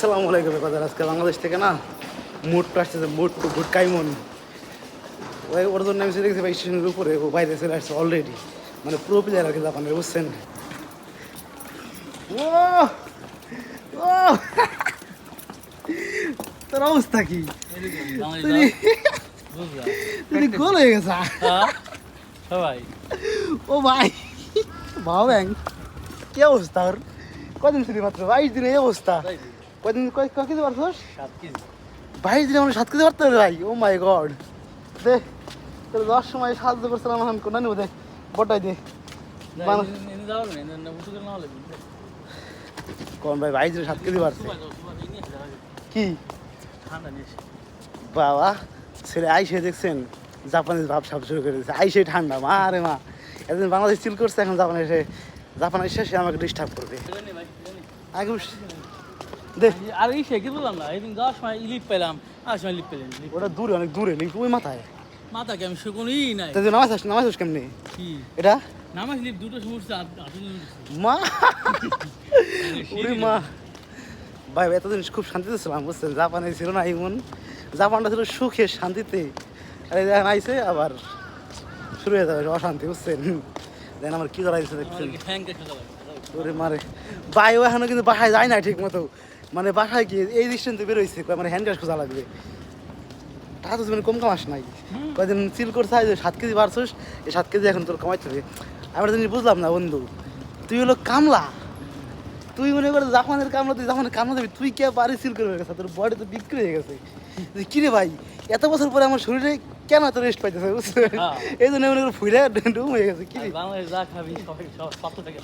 আসসালামু আলাইকুম বাজার আজকে বাংলাদেশ থেকে না মোটটা আসতেছে মোট টু গুড কাইমন। ওই ওর জন্য আমি দেখছি ভাই স্টেশনের উপরে ও বাইরে চলে আসছে অলরেডি মানে পুরো প্লেয়ার আর কি জাপানের বুঝছেন? ও ও। তোর অবস্থা কি? তুই গোল হয়ে গেছে। সবাই। ও ভাই ভাও ব্যাং। কি অবস্থা ওর? কদিন ছিলি মাত্র? বাইশ দিনে এই অবস্থা। কদিন কয় কয় কেজি পারছোস? সাত কেজি। বাইশ দিনে আমরা সাত কেজি পারতে ভাই। ও মাই গড দে তোর দশ সময় সাহায্য করছিলাম এখন কোন নেব? দে বটাই দে। কোন ভাই বাইশ দিনে সাত কেজি পারছে? কি? ঠান্ডা বাবা ছেলে আইসে দেখছেন জাপানিজ ভাব সাপ শুরু করে দিয়েছে আইসে ঠান্ডা মা রে মা। এতদিন বাংলাদেশ চিল করছে এখন জাপান এসে জাপান এসে সে আমাকে ডিস্টার্ব করবে। ভাই, আগে আর এই সে কি বললাম না? এদিন যাওয়ার সময় লিপ পেলাম। আর সময় লিপ লিপ ওটা দূরে অনেক দূরে লিঙ্ক ওই মাথায়। মাথা আমি শুকুনই নাই? তাই নামাজ নামাজ কেমনি? কি? এটা? নামাজ লিপ দুটো সমস্যা মা! ওরে মা! ভাই এতদিন খুব শান্তিতে ছিলাম বুঝছেন? জাপানে ছিল না এমন জাপানটা ছিল সুখে শান্তিতে। আর এই দেখেন আইসে আবার শুরু হয়ে যাবে অশান্তি বুঝছেন? দেখেন আমার কি দাঁড়াইছে দেখছেন। কে ওরে মারে ভাই ও এখনও কিন্তু বাসায় যায় না ঠিক মতো মানে বাসায় গিয়ে এই ডিস্টেন্সে বেরোইছে মানে হ্যান্ড ক্যাশ খোঁজা লাগবে। টাকা তো মানে কম কামাস নাই। কয়দিন চিল করছে যে সাত কেজি বাড়ছিস এই সাত কেজি এখন তোর কামাইতে হবে। আমি একটা জিনিস বুঝলাম না বন্ধু তুই হলো কামলা। তুই মনে করে জাপানের কামলা তুই জাপানের কামলা দিবি তুই কে বাড়ি সিল করে গেছে তোর বডি তো বিক্রি হয়ে গেছে। কিরে ভাই এত বছর পরে আমার শরীরে কেন এত রেস্ট পাইতেছে বুঝছে? হ্যাঁ। এই জন্য মনে করে ফুলে ডুম হয়ে গেছে কি বাংলাদেশ যা খাবি সব পাতলা থাকে।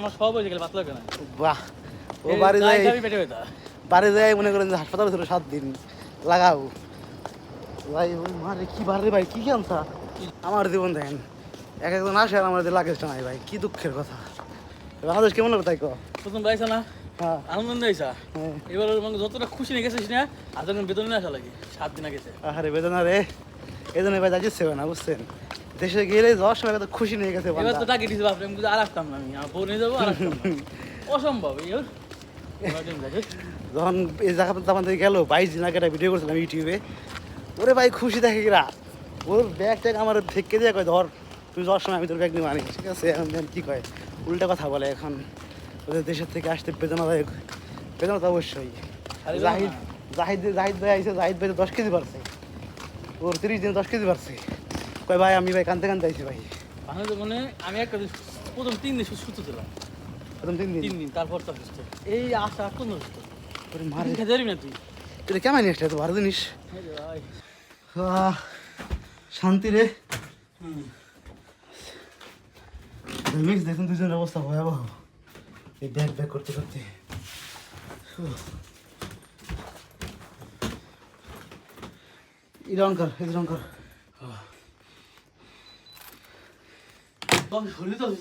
আমার সব হয়ে গেলে পাতলা কেন? বাহ। ও বাড়ি যায় বাড়ি যায় মনে করেন যে হাসপাতালে ছিল সাত দিন লাগাও। ভাই ও মারে কি বাড়ি ভাই কি ক্যান্সা আমার জীবন দেখেন এক একজন আসে আর আমার লাগেজটা নাই ভাই কি দুঃখের কথা। বাংলাদেশ কেমন হবে তাই কো? প্রথম পাইছা না? হ্যাঁ। আনন্দ হয়েছা হ্যাঁ। এবার মানে যতটা খুশি নিয়ে গেছিস না আর যখন বেতন নিয়ে আসা লাগে সাত দিন গেছে আরে বেদনা রে। এই জন্য ভাই যাচ্ছে না বুঝছেন? দেশে গেলে যাওয়ার সময় কত খুশি নিয়ে গেছে এবার তো। টাকা দিয়েছে বাপরে আমি আর আসতাম না আমি বউ নিয়ে যাব আর। অসম্ভব যখন এই জায়গা জাপান থেকে গেল বাইশ দিন আগে একটা ভিডিও করছিলাম ইউটিউবে ওরে ভাই খুশি দেখে কিরা ওর ব্যাগ ট্যাগ আমার থেকে দিয়ে কয় ধর তুই যাওয়ার সময় আমি তোর ব্যাগ নিয়ে আনি ঠিক আছে এখন কী কয়? উল্টা কথা বলে এখন। ওদের দেশের থেকে আসতে বেদনাদায়ক। বেদনা তো অবশ্যই জাহিদ। জাহিদ জাহিদ ভাই আইসে জাহিদ ভাই দশ কেজি বাড়ছে। ওর তিরিশ দিন দশ কেজি বাড়ছে। কয় ভাই আমি ভাই কানতে কানতে আইছি ভাই। মানে আমি একটা প্রথম তিন দিন সুস্থ ছিলাম। প্রথম তিন দিন। তিন দিন তারপর তো এই আশা কোন ওরে মারে। খেতে পারবি না তুই? তুই কেমন এত ভালো জিনিস? শান্তি রে। মিক্স দেখুন দুজনের অবস্থা ভয়াবহ। এই ব্যাগ ব্যাগ করতে করতে।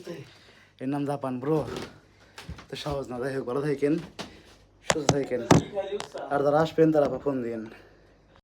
তো এর নাম জাপান ব্রো। তো সহজ না, যাই হোক, ভালো থাকেন, সুস্থ থাকেন। আর যারা আসবেন, তারা ফোন দিন